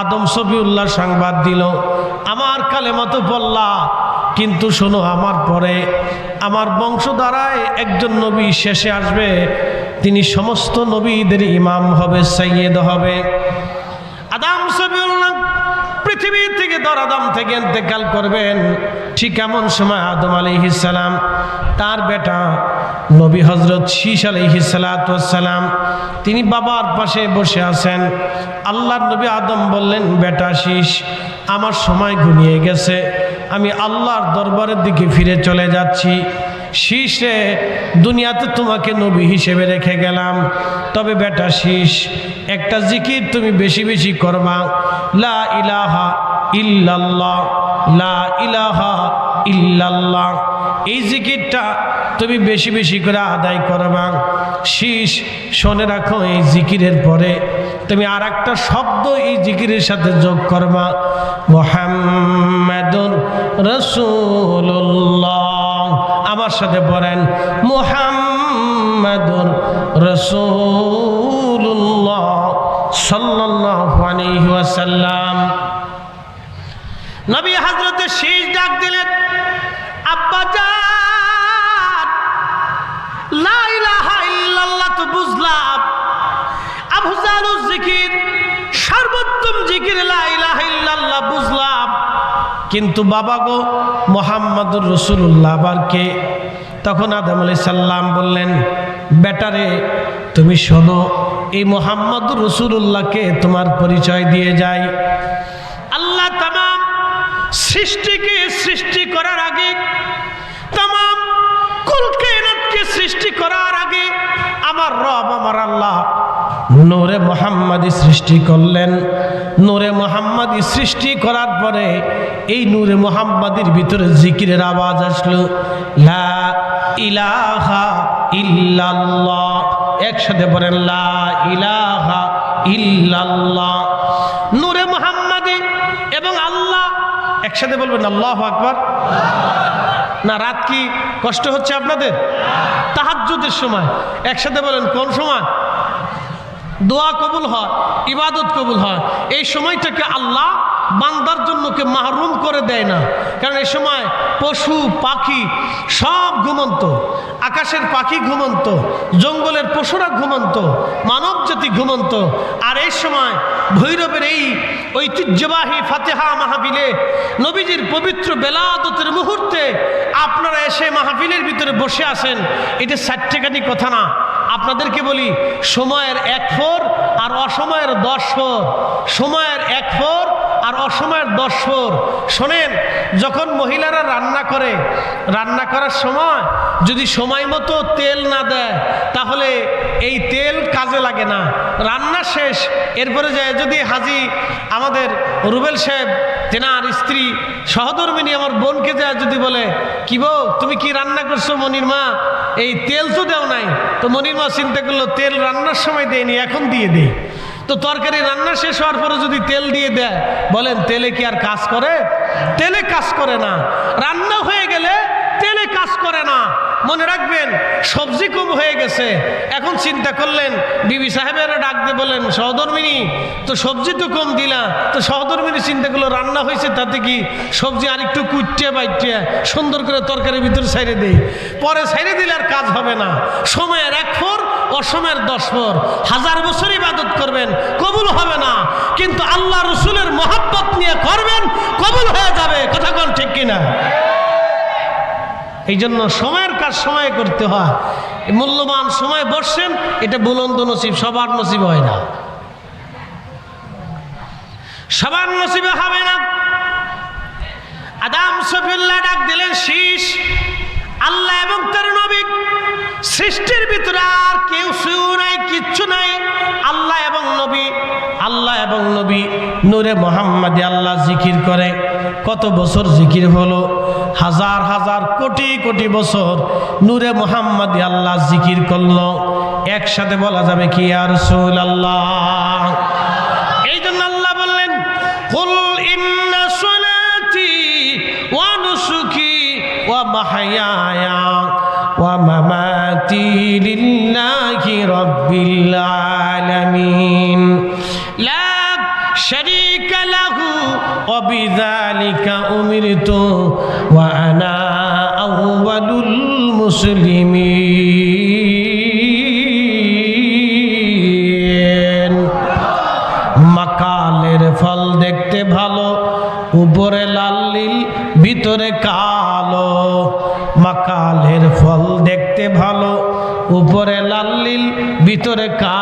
আদম সফিউল্লাহ সংবাদ দিল, আমার কালে মতো বললা কিন্তু শোনো, আমার পরে আমার বংশধারায় একজন নবী শেষে আসবে, তিনি সমস্ত নবীদের ইমাম হবে, সৈয়দ হবে। আদাম সফিউল্লাহ থেকে দরাদম থেকে ইন্তেকাল করবেন। ঠিক এমন সময় আদম আলিহিসাল্লাম তার বেটা নবী হজরত শীষ আলিহিসালাম তিনি বাবার পাশে বসে আছেন। আল্লাহর নবী আদম বললেন, বেটা শীষ আমার সময় ঘনিয়ে গেছে। আমি আল্লাহর দরবারের দিকে ফিরে চলে যাচ্ছি। শীষে দুনিয়াতে তোমাকে নবী হিসেবে রেখে গেলাম। তবে বেটা শীষ একটা জিকির তুমি বেশি বেশি করবা। লা ইলাহা ইল্লাল্লাহ, লা ইল্লাল্লাহ। এই জিকিরটা তুমি বেশি বেশি করে আদায় করবা। শীষ, শোনে রাখো, এই জিকিরের পরে তুমি আর একটা শব্দ এই জিকিরের সাথে যোগ করবা। মোহাম্মদুর রসুল্লাহ আমার সাথে পড়েন, মোহাম্মদুর রসুল্লাহ সাল্লাল্লাহু আলাইহি ওয়াসাল্লাম। নবী হযরতে শীষ ডাক দিলেন, আব্বা বুঝলাম। জিকির, সর্বোত্তম জিকির কিন্তু বাবা গো, মোহাম্মদুর রসুল্লাহ আবার কে? তখন আদম আলি সাল্লাম বললেন, বেটারে, তুমি শোনো, এই মোহাম্মদুর রসুল্লাহকে তোমার পরিচয় দিয়ে যায়? আল্লাহ তাম সৃষ্টিকে সৃষ্টি করার আগে তাম কুলকে সৃষ্টি করার আগে আমার রব, আমার আল্লাহ নূরে মোহাম্মদী সৃষ্টি করলেন। নূরে মোহাম্মদী সৃষ্টি করার পরে এই নূরে মোহাম্মদের ভিতরে জিকিরের আওয়াজ আসলো, লা ইলাহা ইল্লাল্লাহ। একসাথে বলেন, লা ইলাহা ইল্লাল্লাহ। নূরে মোহাম্মদী একসাথে বলবেন, আল্লাহ আকবার না, রাত কি কষ্ট হচ্ছে আপনাদের? তাহাজ্জুদের সময়। একসাথে বলেন, কোন সময়? দোয়া কবুল হয়, ইবাদত কবুল হয়। এই সময়টাকে আল্লাহ বান্দার জন্য কে মাহরুম করে দেয় না। কারণ এ সময় পশু, পাখি সব ঘুমন্ত, আকাশের পাখি ঘুমন্ত, জঙ্গলের পশুরা ঘুমন্ত মানব জাতি ঘুমন্ত। আর এই সময় ভৈরবের এই ঐতিহ্যবাহী ফাতেহা মাহফিলে নবীজির পবিত্র বেলাদতের মুহূর্তে আপনারা এসে মাহফিলের ভিতরে বসে আসেন এটা সাতটেখানি কথা না। আপনাদেরকে বলি, সময়ের এক ফোর আর অসময়ের দশ ফোর। সময়ের এক ফোর আর অসময়ের দশ ফোর শোনেন, যখন মহিলারা রান্না করে, রান্না করার সময় যদি সময় মতো তেল না দেয়, তাহলে এই তেল কাজে লাগে না। রান্না শেষ। এরপরে যায় যদি হাজি আমাদের রুবেল সাহেব, তেনার স্ত্রী, সহধর্মিনী আমার বোনকে যায় যদি বলে, কি বউ, তুমি কি রান্না করছ মনির মা? এই তেল তো দেও নাই। তো মনির মা চিন্তা করল, তেল রান্নার সময় দেয়নি এখন দিয়ে দেয় তো তরকারি রান্না শেষ হওয়ার পরে যদি তেল দিয়ে দেয়, বলেন, তেলে কি আর কাজ করে? তেলে কাজ করে না। রান্না হয়ে গেলে তেলে কাজ করে না। মনে রাখবেন, সবজি কম হয়ে গেছে। এখন চিন্তা করলেন, বিবি সাহেবেরা ডাক দিয়ে বলেন সহধর্মিনী, তো সবজি তো কম দিলা। তো সহধর্মিনী চিন্তা করল রান্না হয়েছে, তাতে কি সবজি আরেকটু কুটিয়ে বাইটিয়ে সুন্দর করে তরকারির ভিতরে সাইড়ে দেই। পরে সাইড়ে দিলে আর কাজ হবে না। সময়ের এক ফোর অসময়ের দশ ফোর হাজার বছর ইবাদত করবেন, কবুল হবে না। কিন্তু আল্লাহ রসুলের মহাব্বত নিয়ে করবেন, কবুল হয়ে যাবে। কথা কোন ঠিক কিনা? এই জন্য সময়ের কাজ সময় করতে হয়। মূল্যবান সময় বসছেন, এটা বুলন্দ নসিব, সবার নসিব হয় না। সবার নসিবে হবে না। আদাম সফিউল্লাহ ডাক দিলেন, শীষ নূরে মোহাম্মদে আল্লাহ জিকির করে। কত বছর জিকির হলো? হাজার হাজার, কোটি কোটি বছর নূরে মোহাম্মদ আল্লাহ জিকির করল। একসাথে বলা যাবে কি আর সুল আল্লাহ এই জন্য আল্লাহ বললেন, কুল ইন্না সলাতি ওয়া নুসুকি ওয়া মাহয়ায়া ওয়া মামাতি লিল্লাহি রাব্বিল আলামিন। وبذلك أمرت وأنا أول المسلمين মাকালের ফল দেখতে ভালো উপরে লাল নীল ভিতরে কালো মাকালের ফল দেখতে ভালো উপরে লাল নীল ভিতরে কালো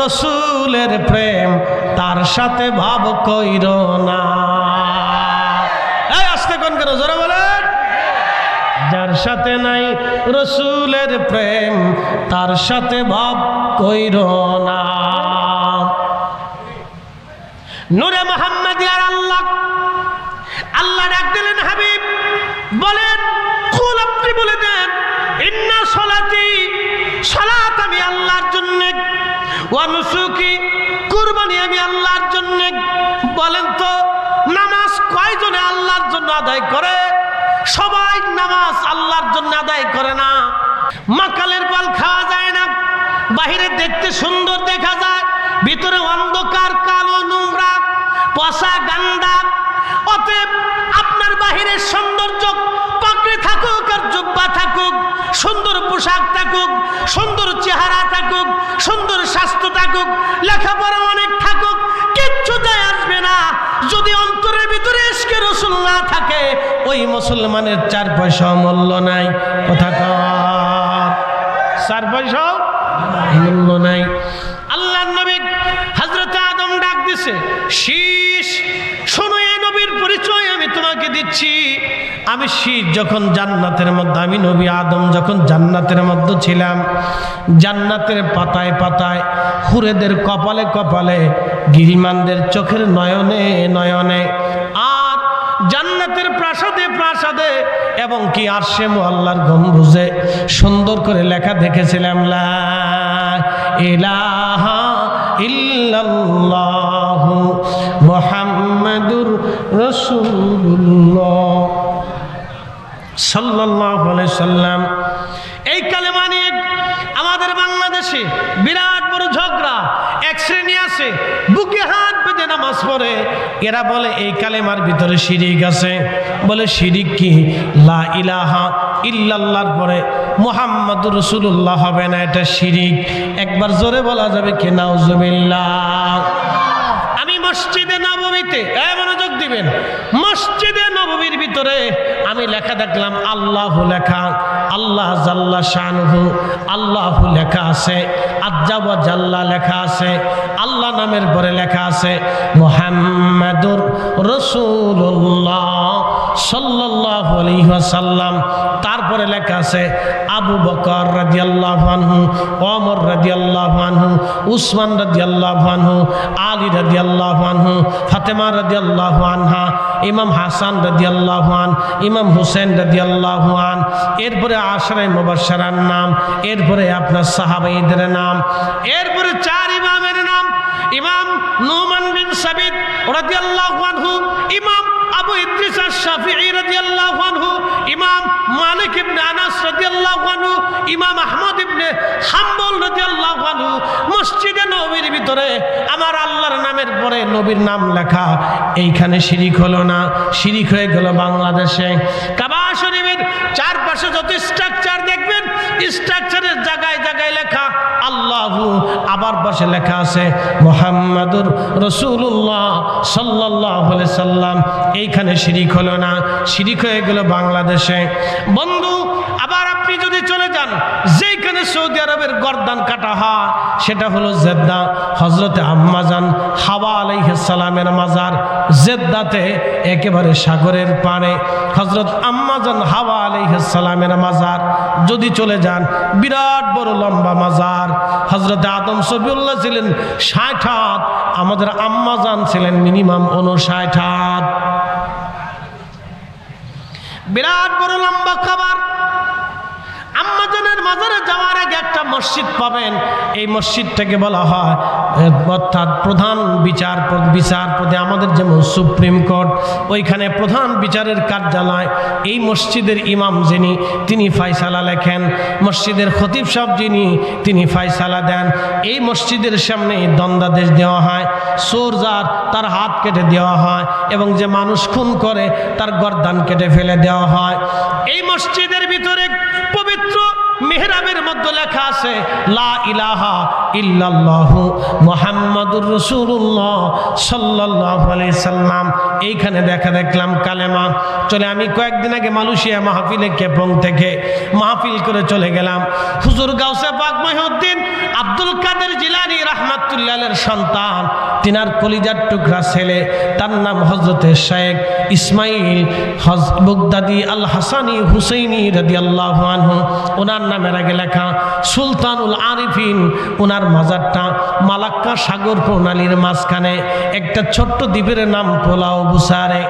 রসুলের প্রেম তার সাথে ভাব কইর না। আসতে কোন কেন জোরে বলেন। যার সাথে নাই রসুলের প্রেম, তার সাথে ভাব কইর না। নূরে মোহাম্মদ কুরবানি আমি আল্লাহর জন্য, বলেন তো, নামাজ কয়জনে আল্লাহর জন্য আদায় করে? সবাই নামাজ জন্য আদায় করে না। খাওয়া যায় না, বাহিরে দেখতে সুন্দর দেখা যায়, ভিতরে অন্ধকার, কালো, নোংরা পশা গান্দা। অতএব আপনার বাহিরের সৌন্দর্য পাকড়ে থাকুক আর জুব্বা থাকুক, সুন্দর পোশাক থাকুক, সুন্দর চেহারা থাকুক, সুন্দর স্বাস্থ্য থাকুক, লেখাপড়া অনেক থাকুক, কিচ্ছু যায় আসবে না। যদি অন্তরের ভিতরে এসকে রসুল না থাকে, ওই মুসলমানের চার পয়সা মূল্য নাই। কথা চার পয়সা মূল্য নাই। আল্লাহ নবী হজরত আদম ডাক দিছে শীষ শোনো এই নবীর পরিচয় আমি তোমাকে দিচ্ছি। আমি শীষ যখন জান্নাতের মধ্যে, আমি নবী আদম যখন জান্নাতের মধ্যে ছিলাম, জান্নাতের পাতায় পাতায় হুরেদের কপালে কপালে, গিরিমানদের চোখের নয়নে নয়নে, আর জান্নাতের প্রাসাদে প্রাসাদে, এবং কি আরশে মোল্লার গম্বুজে সুন্দর করে লেখা দেখেছিলাম, লা ইলাহা ইল্লাল্লাহু সাল্লাম, এই কালেমা নিয়ে আমাদের বাংলাদেশে বিরাট বড় ঝগড়া, এক শ্রেণি আছে, বুকে হাত বেঁধে নামাজ পড়ে। এরা বলে, এই কালেমার ভিতরে শিরিক আছে। বলে, শিরিক কি? লা ইলাহা ইল্লাল্লাহর পরে মোহাম্মদুর রসুল্লাহ হবে না, এটা শিরিক। একবার জোরে বলা যাবে কি? নাউজুবিল্লাহ। আমি মসজিদে নবমীতে মনোযোগ দিবেন, মসজিদে নবমীর ভিতরে আমি লেখা দেখলাম, আল্লাহ লেখা, আল্লাহ জাল্লা শানহু, আল্লাহ লেখা আছে, আজ্জাব জাল্লা লেখা আছে, আল্লাহ নামের পরে লেখা আছে, মোহাম্মদুর রসুল্লাহ আলহিহাসাল্লাম তারপরে লেখা আছে, আবু বকর রাজিয়াল্লাহ আনহু, ওমর রাজিয়াল্লাহ আনহু, উসমান রাজিয়াল্লাহ আনহু, আলী রাজিয়াল্লাহ আনহু, ফাতেমা রাজিয়াল্লাহ আনহা, ইমাম হাসান রাজিয়াল্লাহ আন, ইমাম হুসেন রাজিয়াল্লাহ আন। এরপরে আশরাই মুবাশশারার নাম, এরপরে আপনার সাহাবাইদের নাম, এরপরে চার ইমামের নাম, ইমাম নুমান বিন সাবিদ রাদিয়াল্লাহু আনহু, ইমাম আবু ইদ্রিস আশ-শাফিঈ রাদিয়াল্লাহু আনহু, ইমাম মালিক ইবনে আনাস রাদিয়াল্লাহু আনহু, ইমাম আহমদ ইবনে হাম্বল রাদিয়াল্লাহু আনহু, মসজিদে নববীর ভিতরে আমার আল্লাহর নামের পরে নবীর নাম লেখা। এইখানে শিরিক হলো না, শিরিক হয়ে গেল বাংলাদেশে। কাবা শরীফের চারপাশে যত স্ট্রাকচার দেখবেন স্ট্রাকচারের জায়গায় জায়গায় লেখা আবার পাশে লেখা আছে, মোহাম্মদুর রসুল্লাহ সাল্লাহ সাল্লাম। এইখানে শিরিক হলো না, শিরিক হয়ে গেল বাংলাদেশে। বন্ধু আবার আপনি যদি চলে যান যেখানে সৌদি আরবের গর্দান কাটা হয়, সেটা হলো জেদ্দা। হজরতে আম্মাজান হাওয়া আলাইসালামের মাজার জেদ্দাতে একেবারে সাগরের পাড়ে হজরত আম্মাজান হাওয়া আলাইসালামের মাজার যদি চলে যান, বিরাট বড় লম্বা মাজার। হজরত আদম সবিউল্লাহ ছিলেন ষাট হাত, আমাদের আম্মাজান ছিলেন মিনিমাম উনষাট হাত। বিরাট বড় লম্বা খাবার। আম্মাজানের মাজারে যাওয়ার আগে একটা মসজিদ পাবেন। এই মসজিদটাকে বলা হয়, অর্থাৎ প্রধান বিচার বিচারপতি আমাদের যেমন সুপ্রিম কোর্ট, ওইখানে প্রধান বিচারের কার্যালয়। এই মসজিদের ইমাম যিনি, তিনি ফায়সালা লেখেন। মসজিদের খতিব সাহেব যিনি, তিনি ফায়সালা দেন। এই মসজিদের সামনে দ্বন্দ্বাদেশ দেওয়া হয় সোর যার, তার হাত কেটে দেওয়া হয় এবং যে মানুষ খুন করে, তার গর্দান কেটে ফেলে দেওয়া হয়। এই মসজিদের ভিতরে মধ্যে লেখা আছে, লা ইলাহা ইল্লাল্লাহু মুহাম্মাদুর রাসূলুল্লাহ সাল্লাল্লাহু আলাইহি সাল্লাম। এইখানে দেখা দেখলাম কালেমা। চলে আমি কয়েকদিন আগে মালয়েশিয়া মাহফিলে কেপং থেকে মাহফিল করে চলে গেলাম। হুজুর গাউসে পাক মহিউদ্দিন আব্দুল কাদের জিলানী রাহমাতুল্লাহের সন্তান। তিনার কলিজার টুকরা ছেলে, তার নাম হজরতে শেখ ইসমাইল হজ বুগদাদি আল হাসানি হুসৈনি রাদি আল্লাহ আনহু। ওনার নামের আগে লেখা সুলতানুল আরিফিন। ওনার মাজারটা মালাক্কা সাগর প্রণালীর মাঝখানে। একটা ছোট্ট দ্বীপের নাম পোলাও বুসারে।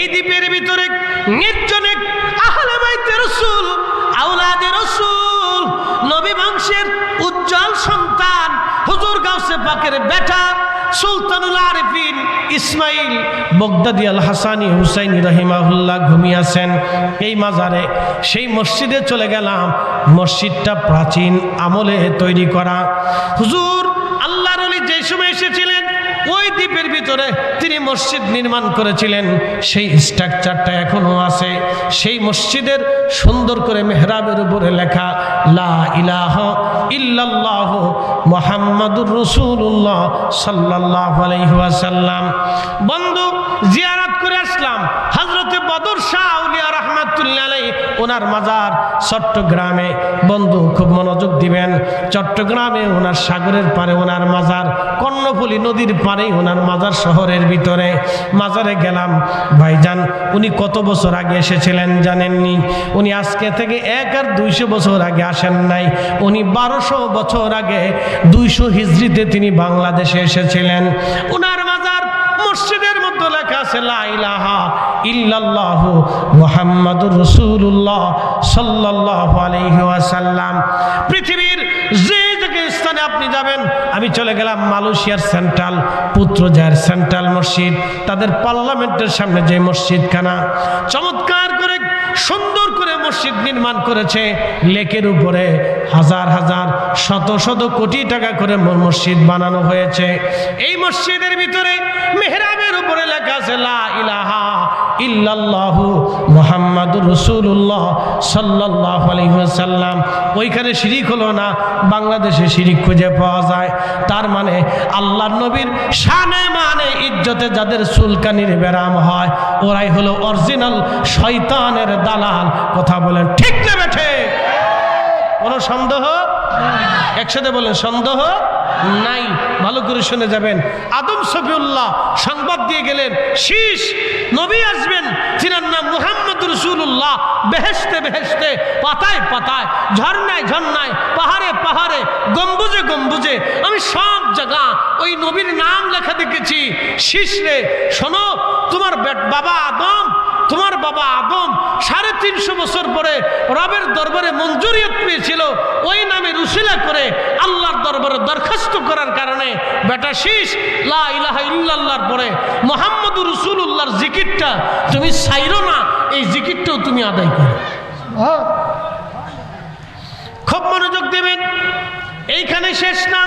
এই দ্বীপের ভিতরে নির্জনে আহলে বাইতে রসুল আউলাদে নবী বংশের উজ্জ্বল সন্তান, হুজুর গাউসে পাকের বেটা সুলতানুল আরিফিন ইসমাইল বগদাদি আল হাসানি হুসাইন রহিমাহুল্লাহ ঘুমিয়াছেন। এই মাজারে, সেই মসজিদে চলে গেলাম। মসজিদটা প্রাচীন আমলে তৈরি করা। হুজুর আল্লাহর আলী যে সময় এসেছিলেন ওই দ্বীপের ভিতরে তিনি মসজিদ নির্মাণ করেছিলেন। সেই স্ট্রাকচারটা এখনও আছে। সেই মসজিদের সুন্দর করে মেহরাবের উপরে লেখা, লা ইলাহ ইল্লাল্লাহ মোহাম্মদুর রসুল্লাহ সাল্লাহ আলাইহাসাল্লাম বন্ধু, জিয়ারাত করে আসলাম। হজরতে বদর শাহ আউলিয়া রহমাতুল্লাহ ওনার মাজার চট্টগ্রামে। বন্ধু, খুব মনোযোগ দিবেন। চট্টগ্রামে ওনার সাগরের পারে ওনার মাজার, কর্ণফুলী নদীর পারে ওনার মাজার শহরের ভিতরে। মাজারে গেলাম। ভাইজান, উনি কত বছর আগে এসেছিলেন জানেননি? উনি আজকে থেকে এক আর দুইশো বছর আগে আসেন নাই। উনি বারোশো বছর আগে দুইশো হিজড়িতে তিনি বাংলাদেশে এসেছিলেন। ওনার ওয়াসাল্লাম। পৃথিবীর যে স্থানে আপনি যাবেন, আমি চলে গেলাম মালয়েশিয়ার সেন্ট্রাল পুত্রজায়ের সেন্ট্রাল মসজিদ, তাদের পার্লামেন্টের সামনে যে মসজিদখানা। চমৎকার করে, সুন্দর করে মসজিদ নির্মাণ করেছে, লেকের উপরে হাজার হাজার, শত শত কোটি টাকা করে মসজিদ বানানো হয়েছে। এই মসজিদের ভিতরে মেহরাবের উপরে লেখা আছে, লা ইলাহা ইল্লাল্লাহু মুহাম্মাদুর রাসূলুল্লাহ সাল্লাল্লাহু আলাইহি ওয়াসাল্লাম। ওইখানে শিরিক হলো না, বাংলাদেশে শিরিক খুঁজে পাওয়া যায়। তার মানে আল্লাহর নবীর শানে মানে ইজ্জতে যাদের চুলকানির ব্যারাম হয়, ওরাই হলো অরিজিনাল শয়তানের দালাল। কথা বলেন, ঠিক না বেঠে কোনো সন্দেহ? একসাথে বলেন, সন্দেহ নাই। ভালো করে শুনে যাবেন। আদম সফিউল্লাহ সংবাদ দিয়ে গেলেন, শীষ, নবী আসবেন তিনার নাম মুহাম্মদ রসুল্লাহ বেহেস্তে বেহেস্তে পাতায় পাতায়, ঝর্ণায় ঝর্ণায়, পাহাড়ে পাহাড়ে, গম্বুজে গম্বুজে, আমি সব জায়গা ওই নবীর নাম লেখা দেখেছি। শীষ রে, শোনো, তোমার বাবা আদম তোমার বাবা আদম সাড়ে তিনশো বছর পরে রবের দরবারে মঞ্জুরিয়ত পেয়েছিল। ওই নামে রুসিলা করে আল্লাহর দরবারে দরখাস্ত করার কারণে বেটা শীষ লা ইলাহা ইল্লাল্লাহর পরে মোহাম্মদুর রসুল্লাহর জিকিরটা তুমি চাইরো না এই জিকিরটাও তুমি আদায় করো। খুব মনোযোগ দেবেন। এইখানে শেষ না।